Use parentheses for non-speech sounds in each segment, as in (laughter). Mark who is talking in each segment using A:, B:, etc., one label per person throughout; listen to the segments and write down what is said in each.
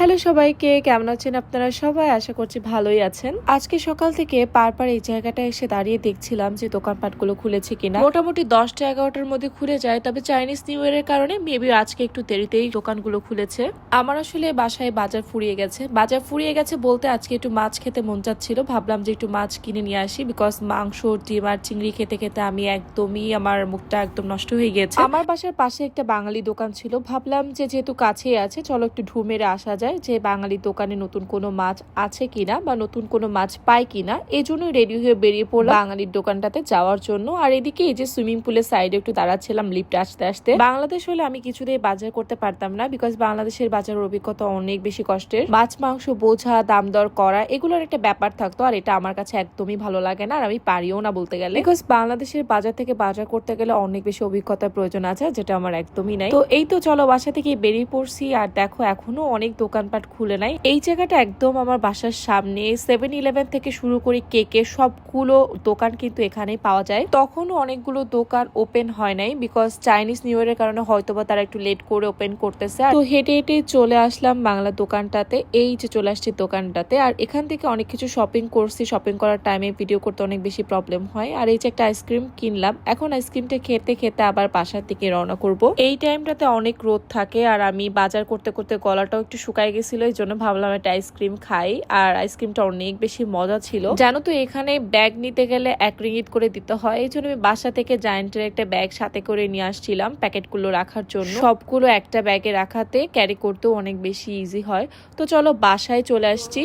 A: Hello সবাইকে, কেমন আছেন আপনারা সবাই? আশা করছি ভালোই আছেন। আজকে সকাল থেকে পারপার এই জায়গাটা এসে দাঁড়িয়ে দেখছিলাম যে দোকানপাটগুলো খুলেছে কিনা। মোটামুটি দশটা এগারোটার মধ্যে খুলে যায়, তবে চাইনিজ নিউ ইয়ারের কারণে মেবি আজকে একটু দেরিতেই দোকানগুলো খুলেছে। আমার আসলে বাসায় বাজার ফুরিয়ে গেছে। বাজার ফুরিয়ে গেছে বলতে আজকে একটু মাছ খেতে মন চাচ্ছিল। ভাবলাম যে একটু মাছ কিনে নিয়ে আসি বিকজ মাংস, ডিম আর চিংড়ি খেতে খেতে আমি একদমই আমার মুখটা একদম নষ্ট হয়ে গেছে। আমার বাসার পাশে একটা বাঙালি দোকান ছিল। ভাবলাম যে যেহেতু কাছেই আছে, চলো একটু ঢু মেরে আসা যায় যে বাঙালি দোকানে নতুন কোনো মাছ আছে কিনা বা নতুন কোনো মাছ পাই কিনা এই জন্যই রেডি হয়ে বেরিয়ে পড়লাম বাঙালির দোকানটাতে যাওয়ার জন্য। আর এদিকে এই যে সুইমিং পুলের সাইডে একটু দাঁড়াচ্ছিলাম লিফ্ট আসতে আসতে। বাংলাদেশ হলে আমি কিছুতেই বাজার করতে পারতাম না বিকজ বাংলাদেশের বাজারের অভিজ্ঞতা অনেক বেশি কষ্টের। মাছ, মাংস, বোঝা, দাম দর করা এগুলোর একটা ব্যাপার থাকতো আর এটা আমার কাছে একদমই ভালো লাগে না আর আমি পারিও না বলতে গেলে। বিকজ বাংলাদেশের বাজার থেকে বাজার করতে গেলে অনেক বেশি অভিজ্ঞতার প্রয়োজন আছে যেটা আমার একদমই নাই। তো এই তো চলো বাসা থেকে বেরিয়ে পড়ছি আর দেখো এখনও অনেক দোকানপাট খুলে নাই। এই জায়গাটা একদম আমার বাসার সামনে। সেভেন ইলেভেন থেকে শুরু করে কেকের সবগুলো দোকান কিন্তু এখানেই পাওয়া যায়। তখনও অনেকগুলো দোকান ওপেন হয় নাই বিকজ চাইনিজ নিউ ইয়ারের কারণে হয়তোবা তারা একটু লেট করে ওপেন করতেছে। তো হেঁটে হেঁটে চলে আসলাম বাংলা দোকানটাতে। এই যে চলে আসছি দোকানটাতে। আর এখান থেকে অনেক কিছু শপিং করছি। শপিং করার টাইমে ভিডিও করতে অনেক বেশি প্রবলেম হয়। আর এই যে একটা আইসক্রিম কিনলাম। এখন আইসক্রিমটা খেতে খেতে আবার বাসার দিকে রওনা করব। এই টাইমটাতে অনেক রোদ থাকে। আর আমি বাজার করতে করতে গলাটাও একটু গেছিল, এই জন্য ভাবলাম একটা আইসক্রিম খাই। আর আইসক্রিমটা অনেক বেশি মজা ছিল। জানো তো, এখানে ব্যাগ নিতে গেলে এক রিঙ্গিট করে দিতে হয়। এই জন্য আমি বাসা থেকে জায়েন্টের একটা ব্যাগ সাথে করে নিয়ে আসছিলাম প্যাকেটগুলো রাখার জন্য। সবগুলো একটা ব্যাগে রাখাতে ক্যারি করতেও অনেক বেশি ইজি হয়। তো চলো বাসায় চলে আসছি।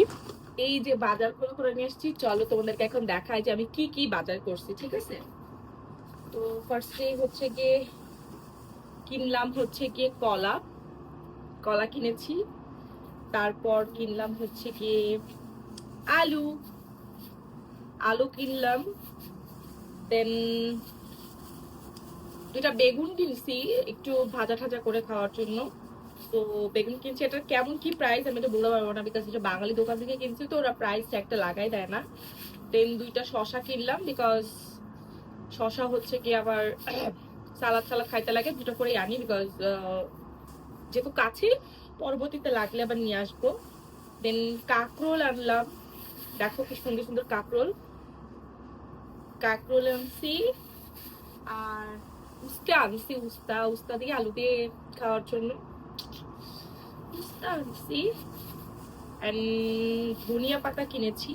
B: এই যে বাজার করে নিয়ে এসেছি চলো তোমাদেরকে এখন দেখাই যে আমি কি কি বাজার করছি, ঠিক আছে? তো ফার্স্টে হচ্ছে গিয়ে কিনলাম হচ্ছে গিয়ে কলা। কলা কিনেছি। তারপর কিনলাম হচ্ছে গিয়ে আলু আলু কিনলাম দেন দুটা বেগুন কিনছি একটু ভাজা ঠাজা করে খাওয়ার জন্য। তো বেগুন কিনছি, এটা কেমন কি প্রাইস আমি এটা বলতে পারব না বিকজ এটা বাঙালি দোকান থেকে কিনছি তো, ওরা প্রাইস একটা লাগাই দেয় না। দেন দুইটা শশা কিনলাম বিকজ শশা হচ্ছে কি আবার (coughs) সালাদ সালাদ খাইতে লাগে, দুটো করেই আনি বিকজ যেহেতু কাছে পরবর্তীতে লাগলে আবার নিয়ে আসব। দেন কাকরোল আনলাম। দেখো কি সুন্দর সুন্দর কাকরোল। কাকরোল আনছি। আর উস্তা আনছি, উস্তা উস্তা দিয়ে আলু দিয়ে খাওয়ার জন্য। উস্তা আনছি। ধনিয়া পাতা কিনেছি।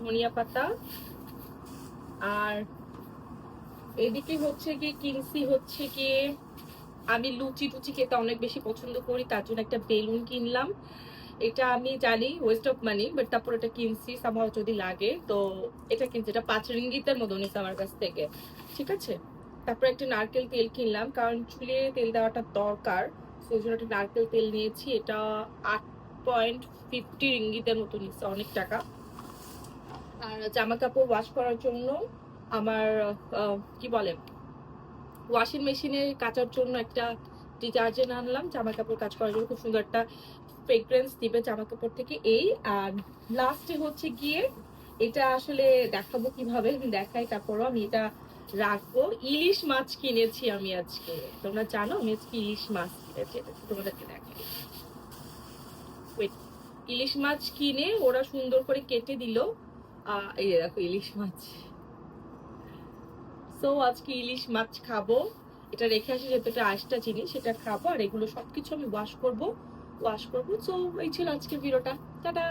B: ধনিয়া পাতা। আর এদিকে হচ্ছে কি কিনছি হচ্ছে কি আমি লুচি টুচি খেতে অনেক বেশি পছন্দ করি, তার জন্য একটা বেলুন কিনলাম। এটা আমি জানি ওয়েস্ট অফ মানি বাট তারপর এটা কিনছি সামাও যদি লাগে, তো এটা কিনছি। এটা পাঁচ রিঙ্গিতের মতো নিচ্ছে আমার কাছ থেকে। ঠিক আছে? তারপর একটা নারকেল তেল কিনলাম, কারণ চুলে তেল দেওয়াটা দরকার, সেই জন্য একটা নারকেল তেল নিয়েছি। এটা আট পয়েন্ট ফিফটি রিঙ্গিতের মতো নিচ্ছে অনেক টাকা। আর জামা কাপড় ওয়াশ করার জন্য আমার কি বলে ওয়াশিং মেশিনে কাচার জন্য একটা ডিটারজেন্ট আনলাম জামা কাপড় কাজ করার জন্য। খুব সুন্দর একটা ফ্রেগ্রেন্স দিবে জামা কাপড় থেকে এই। আর লাস্টে হচ্ছে গিয়ে এটা আসলে দেখাবো কীভাবে দেখাই, তারপরও আমি এটা রাখব। ইলিশ মাছ কিনেছি আমি আজকে। তোমরা জানো, আমি আজকে ইলিশ মাছ কিনেছি। এটা তোমাদেরকে দেখাই। ইলিশ মাছ কিনে ওরা সুন্দর করে কেটে দিল। এই দেখো, ইলিশ মাছ। সো আজকে ইলিশ মাছ খাব। এটা রেখে আসি, যেহেতু একটা আশটা জিনিস সেটা খাব। আর এগুলো সবকিছু আমি ওয়াশ করব। ওয়াশ করব। সো এই ছিল আজকে ভিডিওটা। টাটা